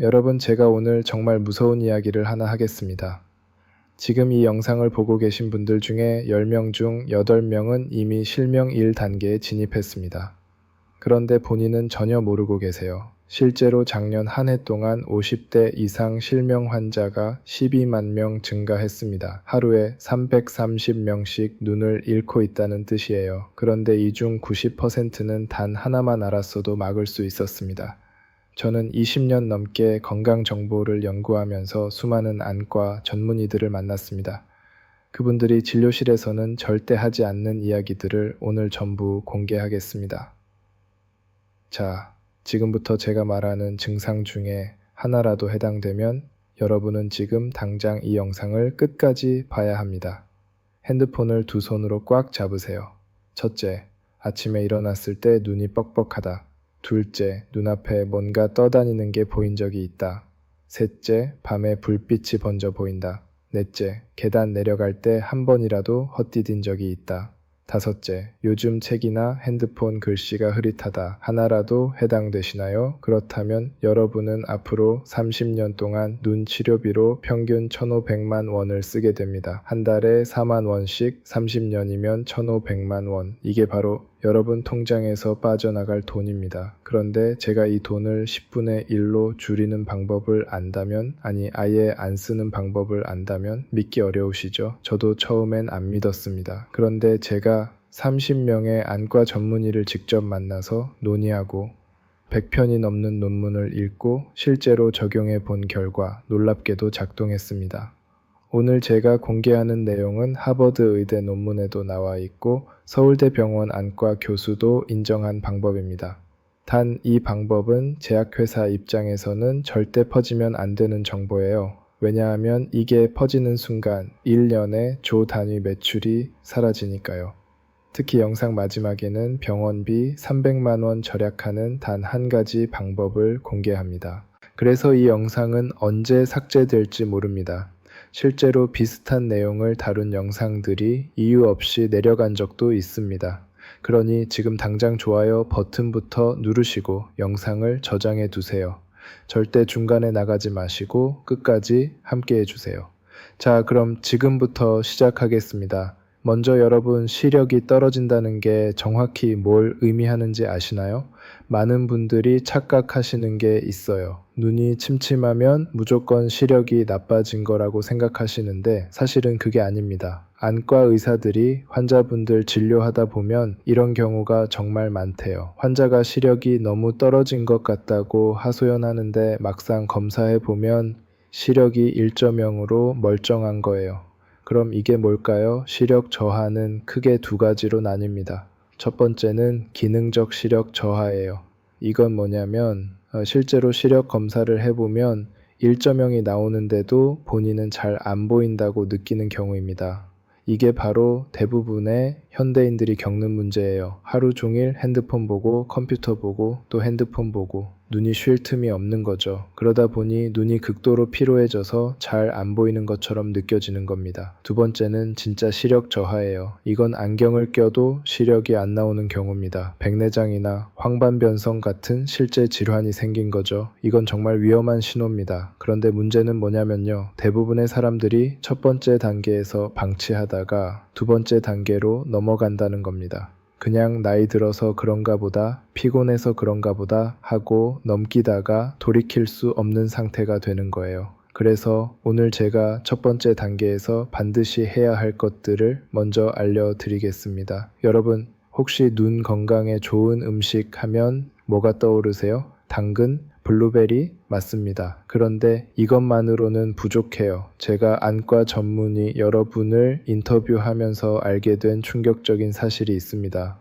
여러분, 제가 오늘 정말 무서운 이야기를 하나 하겠습니다. 지금 이 영상을 보고 계신 분들 중에 10명 중 8명은 이미 실명 1단계에 진입했습니다. 그런데 본인은 전혀 모르고 계세요. 실제로 작년 한 해 동안 50대 이상 실명 환자가 12만 명 증가했습니다. 하루에 330명씩 눈을 잃고 있다는 뜻이에요. 그런데 이 중 90%는 단 하나만 알았어도 막을 수 있었습니다. 저는 20년 넘게 건강 정보를 연구하면서 수많은 안과 전문의들을 만났습니다. 그분들이 진료실에서는 절대 하지 않는 이야기들을 오늘 전부 공개하겠습니다. 자, 지금부터 제가 말하는 증상 중에 하나라도 해당되면 여러분은 지금 당장 이 영상을 끝까지 봐야 합니다. 핸드폰을 두 손으로 꽉 잡으세요. 첫째, 아침에 일어났을 때 눈이 뻑뻑하다. 둘째, 눈앞에 뭔가 떠다니는 게 보인 적이 있다. 셋째, 밤에 불빛이 번져 보인다. 넷째, 계단 내려갈 때 한 번이라도 헛디딘 적이 있다. 다섯째, 요즘 책이나 핸드폰 글씨가 흐릿하다. 하나라도 해당되시나요? 그렇다면 여러분은 앞으로 30년 동안 눈 치료비로 평균 1,500만 원을 쓰게 됩니다. 한 달에 4만 원씩 30년이면 1,500만 원. 이게 바로 여러분 통장에서 빠져나갈 돈입니다. 그런데 제가 이 돈을 10분의 1로 줄이는 방법을 안다면, 아니, 아예 안 쓰는 방법을 안다면 믿기 어려우시죠? 저도 처음엔 안 믿었습니다. 그런데 제가 30명의 안과 전문의를 직접 만나서 논의하고 100편이 넘는 논문을 읽고 실제로 적용해 본 결과 놀랍게도 작동했습니다. 오늘 제가 공개하는 내용은 하버드 의대 논문에도 나와 있고 서울대병원 안과 교수도 인정한 방법입니다. 단 이 방법은 제약회사 입장에서는 절대 퍼지면 안 되는 정보예요. 왜냐하면 이게 퍼지는 순간 1년에 조 단위 매출이 사라지니까요. 특히 영상 마지막에는 병원비 300만원 절약하는 단 한 가지 방법을 공개합니다. 그래서 이 영상은 언제 삭제될지 모릅니다. 실제로 비슷한 내용을 다룬 영상들이 이유 없이 내려간 적도 있습니다. 그러니 지금 당장 좋아요 버튼부터 누르시고 영상을 저장해 두세요. 절대 중간에 나가지 마시고 끝까지 함께 해주세요. 자, 그럼 지금부터 시작하겠습니다. 먼저 여러분 시력이 떨어진다는 게 정확히 뭘 의미하는지 아시나요? 많은 분들이 착각하시는 게 있어요. 눈이 침침하면 무조건 시력이 나빠진 거라고 생각하시는데 사실은 그게 아닙니다. 안과 의사들이 환자분들 진료하다 보면 이런 경우가 정말 많대요. 환자가 시력이 너무 떨어진 것 같다고 하소연하는데 막상 검사해 보면 시력이 1.0으로 멀쩡한 거예요. 그럼 이게 뭘까요? 시력 저하는 크게 두 가지로 나뉩니다. 첫 번째는 기능적 시력 저하예요. 이건 뭐냐면 어, 실제로 시력 검사를 해보면 1.0이 나오는데도 본인은 잘 안 보인다고 느끼는 경우입니다. 이게 바로 대부분의 현대인들이 겪는 문제예요. 하루 종일 핸드폰 보고 컴퓨터 보고 또 핸드폰 보고 눈이 쉴 틈이 없는 거죠. 그러다 보니 눈이 극도로 피로해져서 잘 안 보이는 것처럼 느껴지는 겁니다. 두 번째는 진짜 시력 저하예요. 이건 안경을 껴도 시력이 안 나오는 경우입니다. 백내장이나 황반변성 같은 실제 질환이 생긴 거죠. 이건 정말 위험한 신호입니다. 그런데 문제는 뭐냐면요. 대부분의 사람들이 첫 번째 단계에서 방치하다가 두 번째 단계로 넘어간다는 겁니다. 그냥 나이 들어서 그런가 보다, 피곤해서 그런가 보다 하고 넘기다가 돌이킬 수 없는 상태가 되는 거예요. 그래서 오늘 제가 첫 번째 단계에서 반드시 해야 할 것들을 먼저 알려드리겠습니다. 여러분, 혹시 눈 건강에 좋은 음식 하면 뭐가 떠오르세요? 당근, 블루베리 맞습니다. 그런데 이것만으로는 부족해요. 제가 안과 전문의 여러분을 인터뷰하면서 알게 된 충격적인 사실이 있습니다.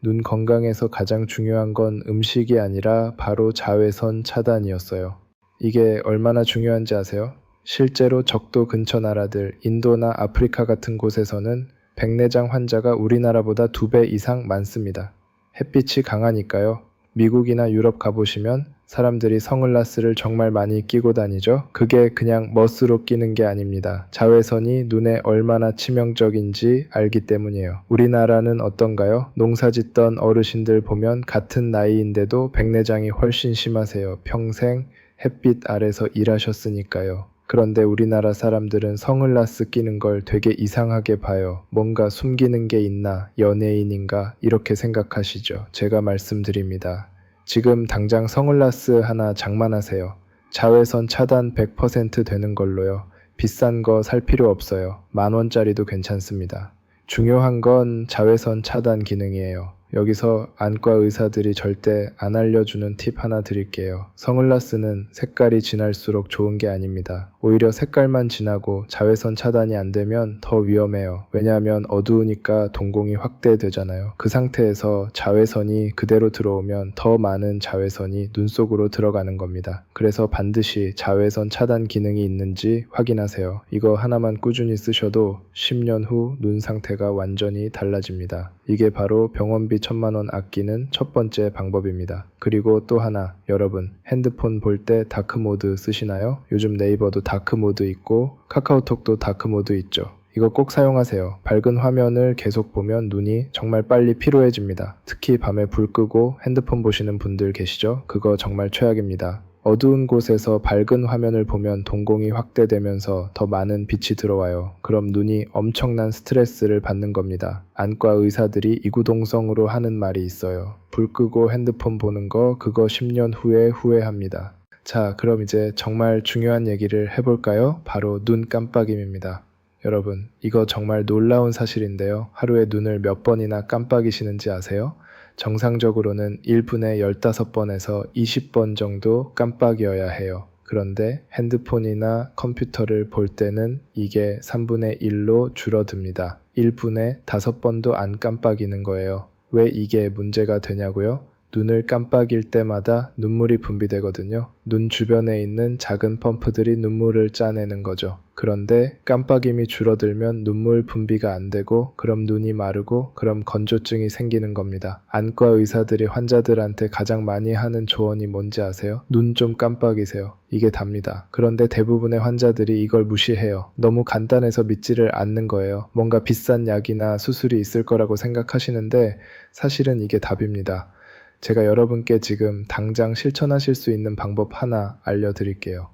눈 건강에서 가장 중요한 건 음식이 아니라 바로 자외선 차단이었어요. 이게 얼마나 중요한지 아세요? 실제로 적도 근처 나라들, 인도나 아프리카 같은 곳에서는 백내장 환자가 우리나라보다 두 배 이상 많습니다. 햇빛이 강하니까요. 미국이나 유럽 가보시면 사람들이 선글라스를 정말 많이 끼고 다니죠. 그게 그냥 멋으로 끼는 게 아닙니다. 자외선이 눈에 얼마나 치명적인지 알기 때문이에요. 우리나라는 어떤가요? 농사 짓던 어르신들 보면 같은 나이인데도 백내장이 훨씬 심하세요. 평생 햇빛 아래서 일하셨으니까요. 그런데 우리나라 사람들은 선글라스 끼는 걸 되게 이상하게 봐요. 뭔가 숨기는 게 있나, 연예인인가, 이렇게 생각하시죠. 제가 말씀드립니다. 지금 당장 선글라스 하나 장만하세요. 자외선 차단 100% 되는 걸로요. 비싼 거 살 필요 없어요. 만 원짜리도 괜찮습니다. 중요한 건 자외선 차단 기능이에요. 여기서 안과 의사들이 절대 안 알려주는 팁 하나 드릴게요. 선글라스는 색깔이 진할수록 좋은 게 아닙니다. 오히려 색깔만 진하고 자외선 차단이 안 되면 더 위험해요. 왜냐하면 어두우니까 동공이 확대되잖아요. 그 상태에서 자외선이 그대로 들어오면 더 많은 자외선이 눈 속으로 들어가는 겁니다. 그래서 반드시 자외선 차단 기능이 있는지 확인하세요. 이거 하나만 꾸준히 쓰셔도 10년 후 눈 상태가 완전히 달라집니다. 이게 바로 병원비 천만 원 아끼는 첫 번째 방법입니다. 그리고 또 하나, 여러분, 핸드폰 볼 때 다크 모드 쓰시나요? 요즘 네이버도 다크 모드 있고, 카카오톡도 다크 모드 있죠. 이거 꼭 사용하세요. 밝은 화면을 계속 보면 눈이 정말 빨리 피로해집니다. 특히 밤에 불 끄고 핸드폰 보시는 분들 계시죠? 그거 정말 최악입니다. 어두운 곳에서 밝은 화면을 보면 동공이 확대되면서 더 많은 빛이 들어와요. 그럼 눈이 엄청난 스트레스를 받는 겁니다. 안과 의사들이 이구동성으로 하는 말이 있어요. 불 끄고 핸드폰 보는 거 그거 10년 후에 후회합니다. 자, 그럼 이제 정말 중요한 얘기를 해볼까요? 바로 눈 깜빡임입니다. 여러분, 이거 정말 놀라운 사실인데요. 하루에 눈을 몇 번이나 깜빡이시는지 아세요? 정상적으로는 1분에 15번에서 20번 정도 깜빡여야 해요. 그런데 핸드폰이나 컴퓨터를 볼 때는 이게 3분의 1로 줄어듭니다. 1분에 5번도 안 깜빡이는 거예요. 왜 이게 문제가 되냐고요? 눈을 깜빡일 때마다 눈물이 분비되거든요. 눈 주변에 있는 작은 펌프들이 눈물을 짜내는 거죠. 그런데 깜빡임이 줄어들면 눈물 분비가 안 되고 그럼 눈이 마르고 그럼 건조증이 생기는 겁니다. 안과 의사들이 환자들한테 가장 많이 하는 조언이 뭔지 아세요? 눈 좀 깜빡이세요. 이게 답니다. 그런데 대부분의 환자들이 이걸 무시해요. 너무 간단해서 믿지를 않는 거예요. 뭔가 비싼 약이나 수술이 있을 거라고 생각하시는데 사실은 이게 답입니다. 제가 여러분께 지금 당장 실천하실 수 있는 방법 하나 알려드릴게요.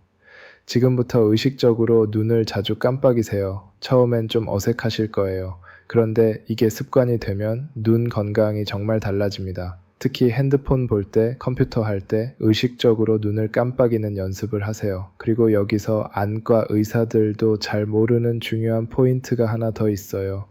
지금부터 의식적으로 눈을 자주 깜빡이세요. 처음엔 좀 어색하실 거예요. 그런데 이게 습관이 되면 눈 건강이 정말 달라집니다. 특히 핸드폰 볼 때, 컴퓨터 할 때 의식적으로 눈을 깜빡이는 연습을 하세요. 그리고 여기서 안과 의사들도 잘 모르는 중요한 포인트가 하나 더 있어요.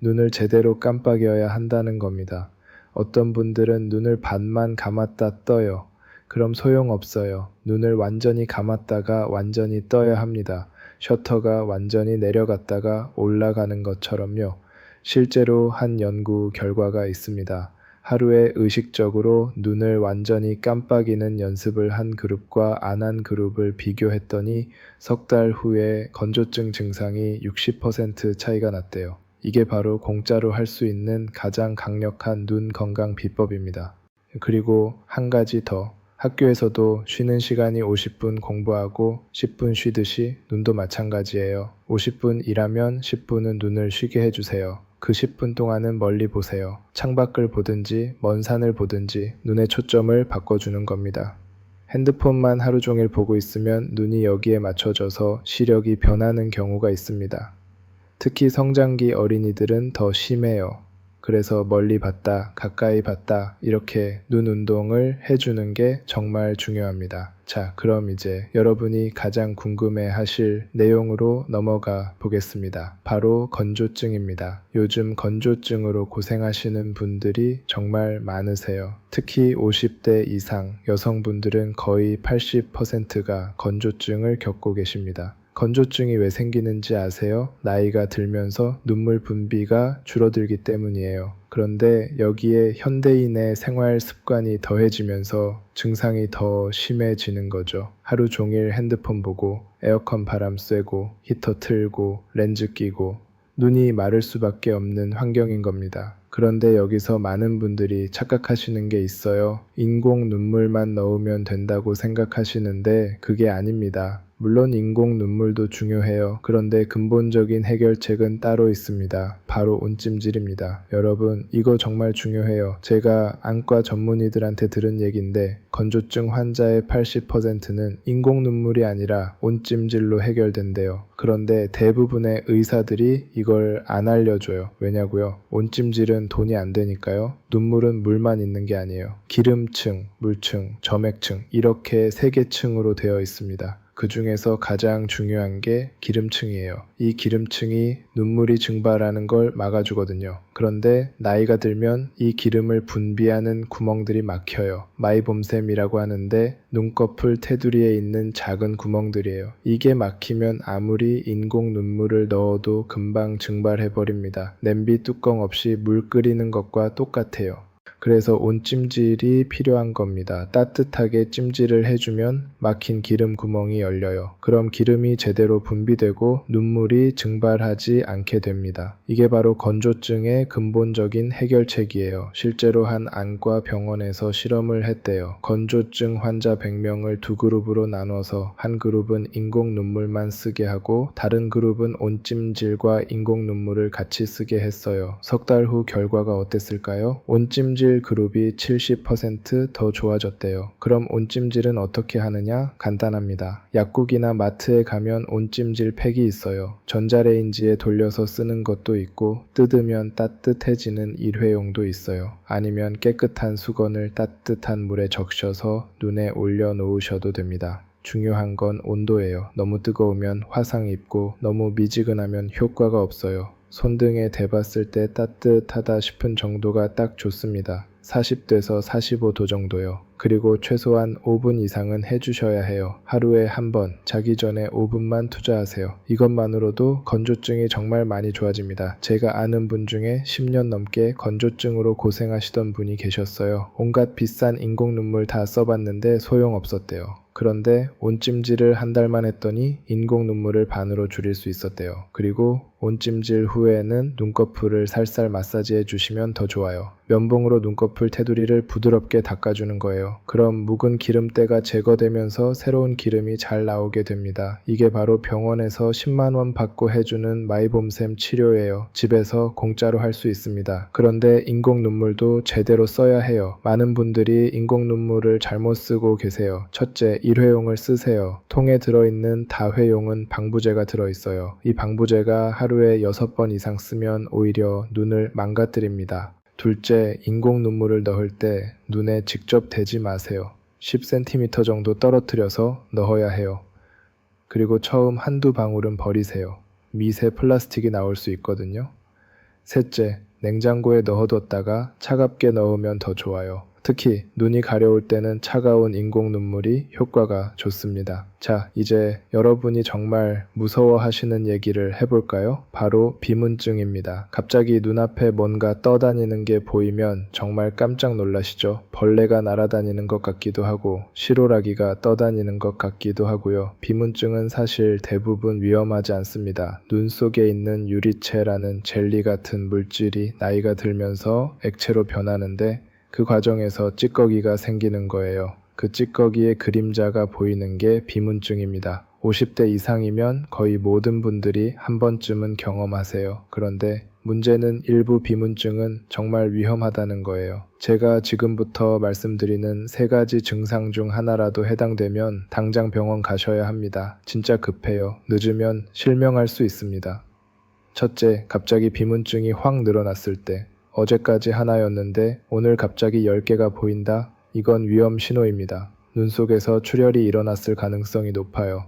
눈을 제대로 깜빡여야 한다는 겁니다. 어떤 분들은 눈을 반만 감았다 떠요. 그럼 소용없어요. 눈을 완전히 감았다가 완전히 떠야 합니다. 셔터가 완전히 내려갔다가 올라가는 것처럼요. 실제로 한 연구 결과가 있습니다. 하루에 의식적으로 눈을 완전히 깜빡이는 연습을 한 그룹과 안 한 그룹을 비교했더니 석 달 후에 건조증 증상이 60% 차이가 났대요. 이게 바로 공짜로 할 수 있는 가장 강력한 눈 건강 비법입니다. 그리고 한 가지 더. 학교에서도 쉬는 시간이 50분 공부하고 10분 쉬듯이 눈도 마찬가지예요. 50분 일하면 10분은 눈을 쉬게 해주세요. 그 10분 동안은 멀리 보세요. 창밖을 보든지 먼 산을 보든지 눈의 초점을 바꿔주는 겁니다. 핸드폰만 하루 종일 보고 있으면 눈이 여기에 맞춰져서 시력이 변하는 경우가 있습니다. 특히 성장기 어린이들은 더 심해요. 그래서 멀리 봤다, 가까이 봤다, 이렇게 눈 운동을 해주는 게 정말 중요합니다. 자, 그럼 이제 여러분이 가장 궁금해 하실 내용으로 넘어가 보겠습니다. 바로 건조증입니다. 요즘 건조증으로 고생하시는 분들이 정말 많으세요. 특히 50대 이상 여성분들은 거의 80%가 건조증을 겪고 계십니다. 건조증이 왜 생기는지 아세요? 나이가 들면서 눈물 분비가 줄어들기 때문이에요. 그런데 여기에 현대인의 생활 습관이 더해지면서 증상이 더 심해지는 거죠. 하루 종일 핸드폰 보고 에어컨 바람 쐬고 히터 틀고 렌즈 끼고 눈이 마를 수밖에 없는 환경인 겁니다. 그런데 여기서 많은 분들이 착각하시는 게 있어요. 인공 눈물만 넣으면 된다고 생각하시는데 그게 아닙니다. 물론 인공 눈물도 중요해요. 그런데 근본적인 해결책은 따로 있습니다. 바로 온찜질입니다. 여러분, 이거 정말 중요해요. 제가 안과 전문의들한테 들은 얘기인데 건조증 환자의 80%는 인공 눈물이 아니라 온찜질로 해결된대요. 그런데 대부분의 의사들이 이걸 안 알려줘요. 왜냐고요? 온찜질은 돈이 안 되니까요. 눈물은 물만 있는 게 아니에요. 기름층, 물층, 점액층 이렇게 세 개 층으로 되어 있습니다. 그 중에서 가장 중요한 게 기름층이에요. 이 기름층이 눈물이 증발하는 걸 막아주거든요. 그런데 나이가 들면 이 기름을 분비하는 구멍들이 막혀요. 마이봄샘이라고 하는데 눈꺼풀 테두리에 있는 작은 구멍들이에요. 이게 막히면 아무리 인공 눈물을 넣어도 금방 증발해버립니다. 냄비 뚜껑 없이 물 끓이는 것과 똑같아요. 그래서 온찜질이 필요한 겁니다. 따뜻하게 찜질을 해주면 막힌 기름 구멍이 열려요. 그럼 기름이 제대로 분비되고 눈물이 증발하지 않게 됩니다. 이게 바로 건조증의 근본적인 해결책이에요. 실제로 한 안과 병원에서 실험을 했대요. 건조증 환자 100명을 두 그룹으로 나눠서 한 그룹은 인공 눈물만 쓰게 하고 다른 그룹은 온찜질과 인공 눈물을 같이 쓰게 했어요. 석 달 후 결과가 어땠을까요? 온찜질 그룹이 70%더 좋아졌대요. 그럼 온찜질은 어떻게 하느냐? 간단합니다. 약국이나 마트에 가면 온찜질 팩이 있어요. 전자레인지에 돌려서 쓰는 것도 있고 뜯으면 따뜻해지는 일회용도 있어요. 아니면 깨끗한 수건을 따뜻한 물에 적셔서 눈에 올려 놓으셔도 됩니다. 중요한 건 온도예요. 너무 뜨거우면 화상 입고 너무 미지근하면 효과가 없어요. 손등에 대봤을 때 따뜻하다 싶은 정도가 딱 좋습니다. 40도에서 45도 정도요. 그리고 최소한 5분 이상은 해주셔야 해요. 하루에 한 번, 자기 전에 5분만 투자하세요. 이것만으로도 건조증이 정말 많이 좋아집니다. 제가 아는 분 중에 10년 넘게 건조증으로 고생하시던 분이 계셨어요. 온갖 비싼 인공 눈물 다 써봤는데 소용없었대요. 그런데 온찜질을 한 달만 했더니 인공 눈물을 반으로 줄일 수 있었대요. 그리고 온찜질 후에는 눈꺼풀을 살살 마사지해 주시면 더 좋아요. 면봉으로 눈꺼풀 테두리를 부드럽게 닦아주는 거예요. 그럼 묵은 기름때가 제거되면서 새로운 기름이 잘 나오게 됩니다. 이게 바로 병원에서 10만원 받고 해주는 마이봄샘 치료예요. 집에서 공짜로 할 수 있습니다. 그런데 인공 눈물도 제대로 써야 해요. 많은 분들이 인공 눈물을 잘못 쓰고 계세요. 첫째, 일회용을 쓰세요. 통에 들어있는 다회용은 방부제가 들어있어요. 이 방부제가 하루에 6번 이상 쓰면 오히려 눈을 망가뜨립니다. 둘째, 인공 눈물을 넣을 때 눈에 직접 대지 마세요. 10cm 정도 떨어뜨려서 넣어야 해요. 그리고 처음 한두 방울은 버리세요. 미세 플라스틱이 나올 수 있거든요. 셋째, 냉장고에 넣어뒀다가 차갑게 넣으면 더 좋아요. 특히 눈이 가려울 때는 차가운 인공 눈물이 효과가 좋습니다. 자, 이제 여러분이 정말 무서워하시는 얘기를 해볼까요? 바로 비문증입니다. 갑자기 눈앞에 뭔가 떠다니는 게 보이면 정말 깜짝 놀라시죠? 벌레가 날아다니는 것 같기도 하고, 시로라기가 떠다니는 것 같기도 하고요. 비문증은 사실 대부분 위험하지 않습니다. 눈 속에 있는 유리체라는 젤리 같은 물질이 나이가 들면서 액체로 변하는데 그 과정에서 찌꺼기가 생기는 거예요. 그 찌꺼기의 그림자가 보이는 게 비문증입니다. 50대 이상이면 거의 모든 분들이 한 번쯤은 경험하세요. 그런데 문제는 일부 비문증은 정말 위험하다는 거예요. 제가 지금부터 말씀드리는 세 가지 증상 중 하나라도 해당되면 당장 병원 가셔야 합니다. 진짜 급해요. 늦으면 실명할 수 있습니다. 첫째, 갑자기 비문증이 확 늘어났을 때. 어제까지 하나였는데 오늘 갑자기 10개가 보인다? 이건 위험 신호입니다. 눈 속에서 출혈이 일어났을 가능성이 높아요.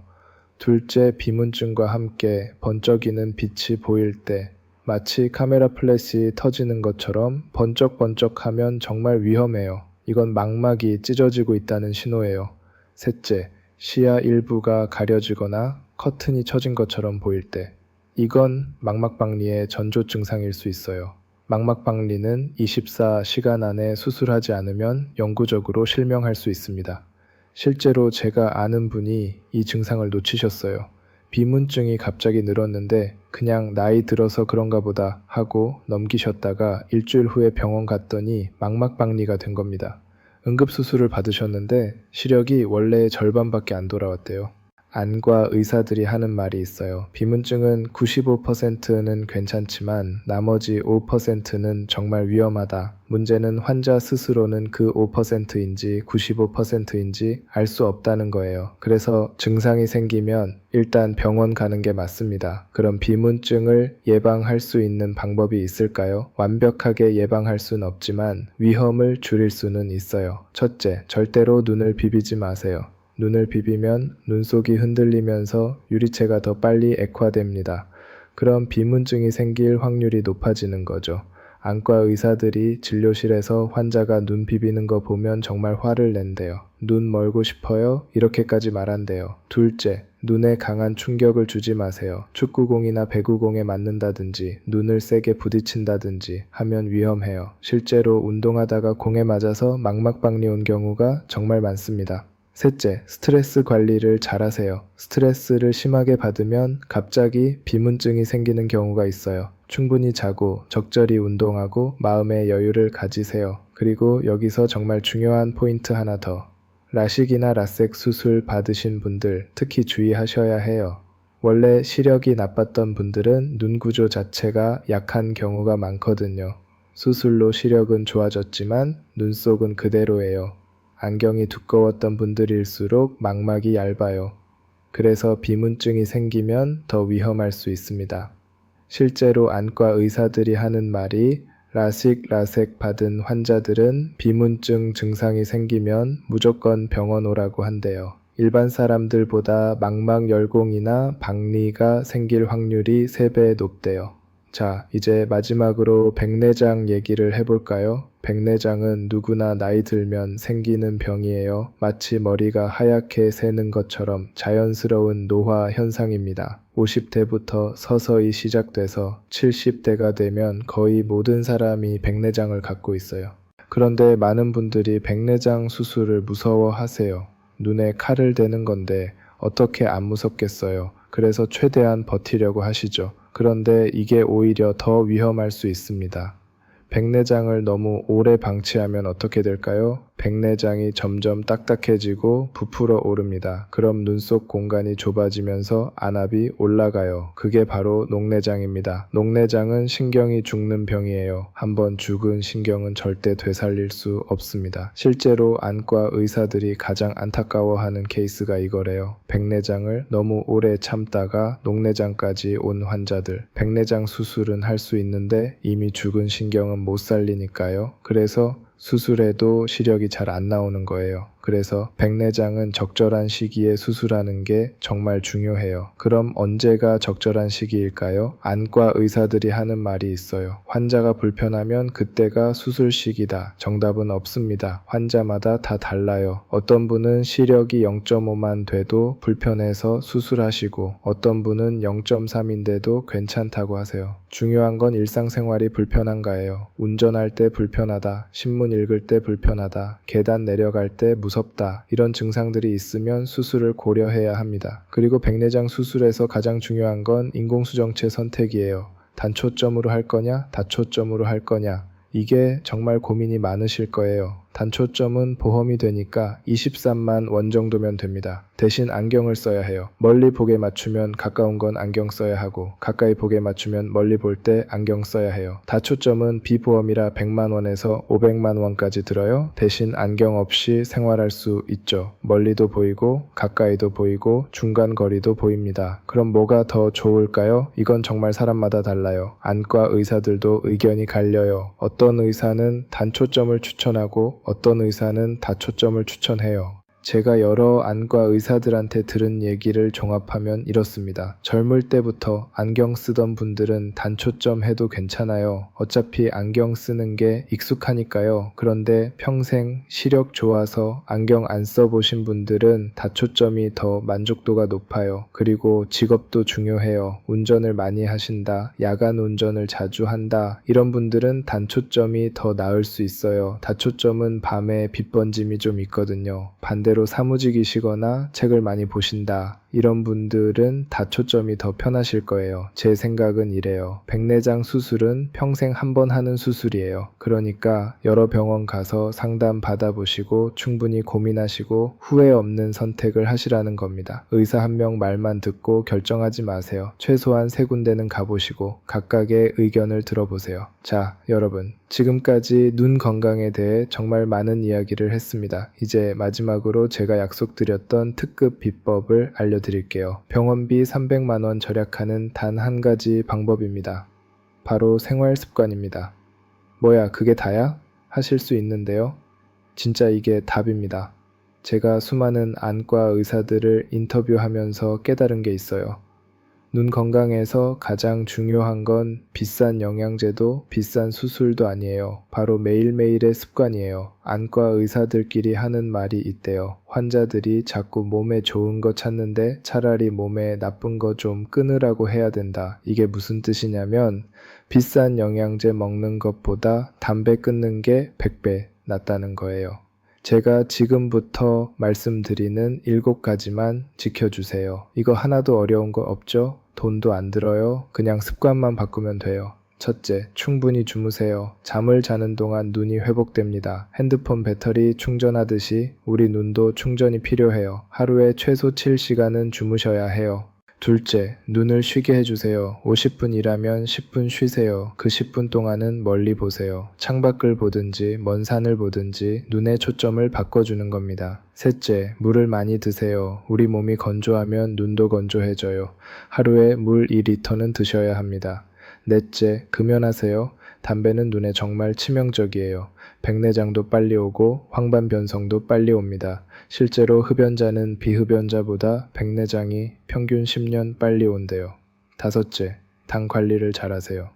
둘째, 비문증과 함께 번쩍이는 빛이 보일 때 마치 카메라 플래시 터지는 것처럼 번쩍번쩍하면 정말 위험해요. 이건 망막이 찢어지고 있다는 신호예요. 셋째, 시야 일부가 가려지거나 커튼이 쳐진 것처럼 보일 때 이건 망막박리의 전조 증상일 수 있어요. 망막박리는 24시간 안에 수술하지 않으면 영구적으로 실명할 수 있습니다. 실제로 제가 아는 분이 이 증상을 놓치셨어요. 비문증이 갑자기 늘었는데 그냥 나이 들어서 그런가 보다 하고 넘기셨다가 일주일 후에 병원 갔더니 망막박리가 된 겁니다. 응급수술을 받으셨는데 시력이 원래의 절반밖에 안 돌아왔대요. 안과 의사들이 하는 말이 있어요. 비문증은 95%는 괜찮지만 나머지 5%는 정말 위험하다. 문제는 환자 스스로는 그 5%인지 95%인지 알 수 없다는 거예요. 그래서 증상이 생기면 일단 병원 가는 게 맞습니다. 그럼 비문증을 예방할 수 있는 방법이 있을까요? 완벽하게 예방할 수는 없지만 위험을 줄일 수는 있어요. 첫째, 절대로 눈을 비비지 마세요. 눈을 비비면 눈속이 흔들리면서 유리체가 더 빨리 액화됩니다. 그럼 비문증이 생길 확률이 높아지는 거죠. 안과 의사들이 진료실에서 환자가 눈 비비는 거 보면 정말 화를 낸대요. 눈 멀고 싶어요? 이렇게까지 말한대요. 둘째, 눈에 강한 충격을 주지 마세요. 축구공이나 배구공에 맞는다든지 눈을 세게 부딪힌다든지 하면 위험해요. 실제로 운동하다가 공에 맞아서 망막박리 온 경우가 정말 많습니다. 셋째, 스트레스 관리를 잘하세요. 스트레스를 심하게 받으면 갑자기 비문증이 생기는 경우가 있어요. 충분히 자고 적절히 운동하고 마음의 여유를 가지세요. 그리고 여기서 정말 중요한 포인트 하나 더. 라식이나 라섹 수술 받으신 분들 특히 주의하셔야 해요. 원래 시력이 나빴던 분들은 눈 구조 자체가 약한 경우가 많거든요. 수술로 시력은 좋아졌지만 눈 속은 그대로예요. 안경이 두꺼웠던 분들일수록 망막이 얇아요. 그래서 비문증이 생기면 더 위험할 수 있습니다. 실제로 안과 의사들이 하는 말이 라식, 라섹 받은 환자들은 비문증 증상이 생기면 무조건 병원 오라고 한대요. 일반 사람들보다 망막 열공이나 박리가 생길 확률이 3배 높대요. 자, 이제 마지막으로 백내장 얘기를 해볼까요? 백내장은 누구나 나이 들면 생기는 병이에요. 마치 머리가 하얗게 새는 것처럼 자연스러운 노화 현상입니다. 50대부터 서서히 시작돼서 70대가 되면 거의 모든 사람이 백내장을 갖고 있어요. 그런데 많은 분들이 백내장 수술을 무서워하세요. 눈에 칼을 대는 건데 어떻게 안 무섭겠어요. 그래서 최대한 버티려고 하시죠. 그런데 이게 오히려 더 위험할 수 있습니다. 백내장을 너무 오래 방치하면 어떻게 될까요? 백내장이 점점 딱딱해지고 부풀어 오릅니다. 그럼 눈 속 공간이 좁아지면서 안압이 올라가요. 그게 바로 녹내장입니다. 녹내장은 신경이 죽는 병이에요. 한번 죽은 신경은 절대 되살릴 수 없습니다. 실제로 안과 의사들이 가장 안타까워하는 케이스가 이거래요. 백내장을 너무 오래 참다가 녹내장까지 온 환자들. 백내장 수술은 할 수 있는데 이미 죽은 신경은 못 살리니까요. 그래서 수술해도 시력이 잘 안 나오는 거예요. 그래서 백내장은 적절한 시기에 수술하는 게 정말 중요해요. 그럼 언제가 적절한 시기일까요? 안과 의사들이 하는 말이 있어요. 환자가 불편하면 그때가 수술 시기다. 정답은 없습니다. 환자마다 다 달라요. 어떤 분은 시력이 0.5만 돼도 불편해서 수술하시고 어떤 분은 0.3인데도 괜찮다고 하세요. 중요한 건 일상생활이 불편한가예요. 운전할 때 불편하다. 신문 읽을 때 불편하다. 계단 내려갈 때 무섭다. 이런 증상들이 있으면 수술을 고려해야 합니다. 그리고 백내장 수술에서 가장 중요한 건 인공수정체 선택이에요. 단초점으로 할 거냐, 다초점으로 할 거냐. 이게 정말 고민이 많으실 거예요. 단초점은 보험이 되니까 23만 원 정도면 됩니다. 대신 안경을 써야 해요. 멀리 보게 맞추면 가까운 건 안경 써야 하고 가까이 보게 맞추면 멀리 볼 때 안경 써야 해요. 다초점은 비보험이라 100만 원에서 500만 원까지 들어요. 대신 안경 없이 생활할 수 있죠. 멀리도 보이고 가까이도 보이고 중간 거리도 보입니다. 그럼 뭐가 더 좋을까요? 이건 정말 사람마다 달라요. 안과 의사들도 의견이 갈려요. 어떤 의사는 단초점을 추천하고 어떤 의사는 다초점을 추천해요. 제가 여러 안과 의사들한테 들은 얘기를 종합하면 이렇습니다. 젊을 때부터 안경 쓰던 분들은 단초점 해도 괜찮아요. 어차피 안경 쓰는 게 익숙하니까요. 그런데 평생 시력 좋아서 안경 안 써보신 분들은 다초점이 더 만족도가 높아요. 그리고 직업도 중요해요. 운전을 많이 하신다. 야간 운전을 자주 한다. 이런 분들은 단초점이 더 나을 수 있어요. 다초점은 밤에 빛 번짐이 좀 있거든요. 반대 반대로 사무직이시거나 책을 많이 보신다. 이런 분들은 다초점이 더 편하실 거예요. 제 생각은 이래요. 백내장 수술은 평생 한 번 하는 수술이에요. 그러니까 여러 병원 가서 상담 받아보시고 충분히 고민하시고 후회 없는 선택을 하시라는 겁니다. 의사 한 명 말만 듣고 결정하지 마세요. 최소한 세 군데는 가보시고 각각의 의견을 들어보세요. 자, 여러분. 지금까지 눈 건강에 대해 정말 많은 이야기를 했습니다. 이제 마지막으로 제가 약속드렸던 특급 비법을 알려드릴게요. 병원비 300만원 절약하는 단 한 가지 방법입니다. 바로 생활 습관입니다. 뭐야, 그게 다야? 하실 수 있는데요. 진짜 이게 답입니다. 제가 수많은 안과 의사들을 인터뷰하면서 깨달은 게 있어요. 눈 건강에서 가장 중요한 건 비싼 영양제도 비싼 수술도 아니에요. 바로 매일매일의 습관이에요. 안과 의사들끼리 하는 말이 있대요. 환자들이 자꾸 몸에 좋은 거 찾는데 차라리 몸에 나쁜 거 좀 끊으라고 해야 된다. 이게 무슨 뜻이냐면 비싼 영양제 먹는 것보다 담배 끊는 게 100배 낫다는 거예요. 제가 지금부터 말씀드리는 일곱 가지만 지켜주세요. 이거 하나도 어려운 거 없죠? 돈도 안 들어요. 그냥 습관만 바꾸면 돼요. 첫째, 충분히 주무세요. 잠을 자는 동안 눈이 회복됩니다. 핸드폰 배터리 충전하듯이 우리 눈도 충전이 필요해요. 하루에 최소 7시간은 주무셔야 해요. 둘째, 눈을 쉬게 해주세요. 50분 일하면 10분 쉬세요. 그 10분 동안은 멀리 보세요. 창밖을 보든지 먼 산을 보든지 눈의 초점을 바꿔주는 겁니다. 셋째, 물을 많이 드세요. 우리 몸이 건조하면 눈도 건조해져요. 하루에 물 2리터는 드셔야 합니다. 넷째, 금연하세요. 담배는 눈에 정말 치명적이에요. 백내장도 빨리 오고 황반 변성도 빨리 옵니다. 실제로 흡연자는 비흡연자보다 백내장이 평균 10년 빨리 온대요. 다섯째, 당 관리를 잘하세요.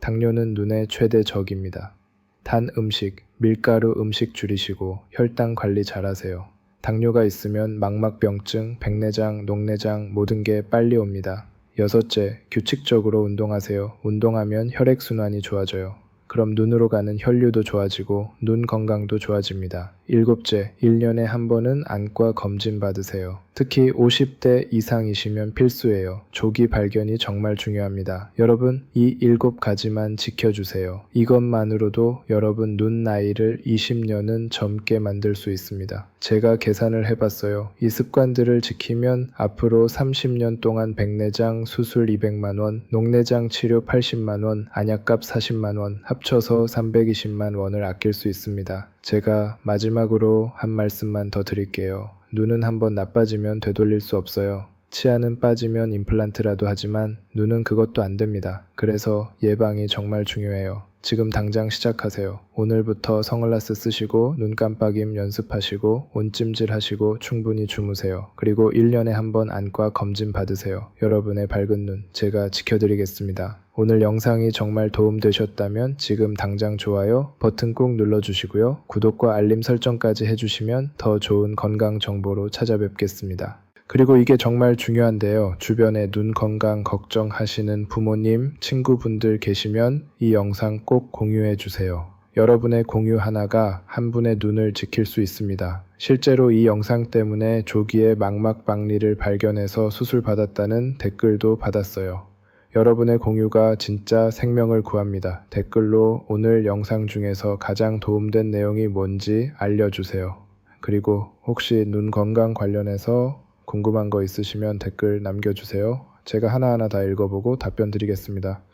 당뇨는 눈의 최대 적입니다. 단 음식, 밀가루 음식 줄이시고 혈당 관리 잘하세요. 당뇨가 있으면 망막병증, 백내장, 녹내장 모든 게 빨리 옵니다. 여섯째, 규칙적으로 운동하세요. 운동하면 혈액순환이 좋아져요. 그럼 눈으로 가는 혈류도 좋아지고 눈 건강도 좋아집니다. 일곱째, 1년에 한 번은 안과 검진 받으세요. 특히 50대 이상이시면 필수예요. 조기 발견이 정말 중요합니다. 여러분, 이 일곱 가지만 지켜주세요. 이것만으로도 여러분 눈 나이를 20년은 젊게 만들 수 있습니다. 제가 계산을 해봤어요. 이 습관들을 지키면 앞으로 30년 동안 백내장 수술 200만원, 녹내장 치료 80만원, 안약값 40만원, 합쳐서 320만 원을 아낄 수 있습니다. 제가 마지막으로 한 말씀만 더 드릴게요. 눈은 한번 나빠지면 되돌릴 수 없어요. 치아는 빠지면 임플란트라도 하지만 눈은 그것도 안 됩니다. 그래서 예방이 정말 중요해요. 지금 당장 시작하세요. 오늘부터 선글라스 쓰시고 눈 깜빡임 연습하시고 온찜질 하시고 충분히 주무세요. 그리고 1년에 한 번 안과 검진 받으세요. 여러분의 밝은 눈 제가 지켜드리겠습니다. 오늘 영상이 정말 도움되셨다면 지금 당장 좋아요 버튼 꼭 눌러주시고요. 구독과 알림 설정까지 해주시면 더 좋은 건강 정보로 찾아뵙겠습니다. 그리고 이게 정말 중요한데요. 주변에 눈 건강 걱정하시는 부모님, 친구분들 계시면 이 영상 꼭 공유해 주세요. 여러분의 공유 하나가 한 분의 눈을 지킬 수 있습니다. 실제로 이 영상 때문에 조기에 망막 박리를 발견해서 수술받았다는 댓글도 받았어요. 여러분의 공유가 진짜 생명을 구합니다. 댓글로 오늘 영상 중에서 가장 도움된 내용이 뭔지 알려주세요. 그리고 혹시 눈 건강 관련해서 궁금한 거 있으시면 댓글 남겨주세요. 제가 하나하나 다 읽어보고 답변 드리겠습니다.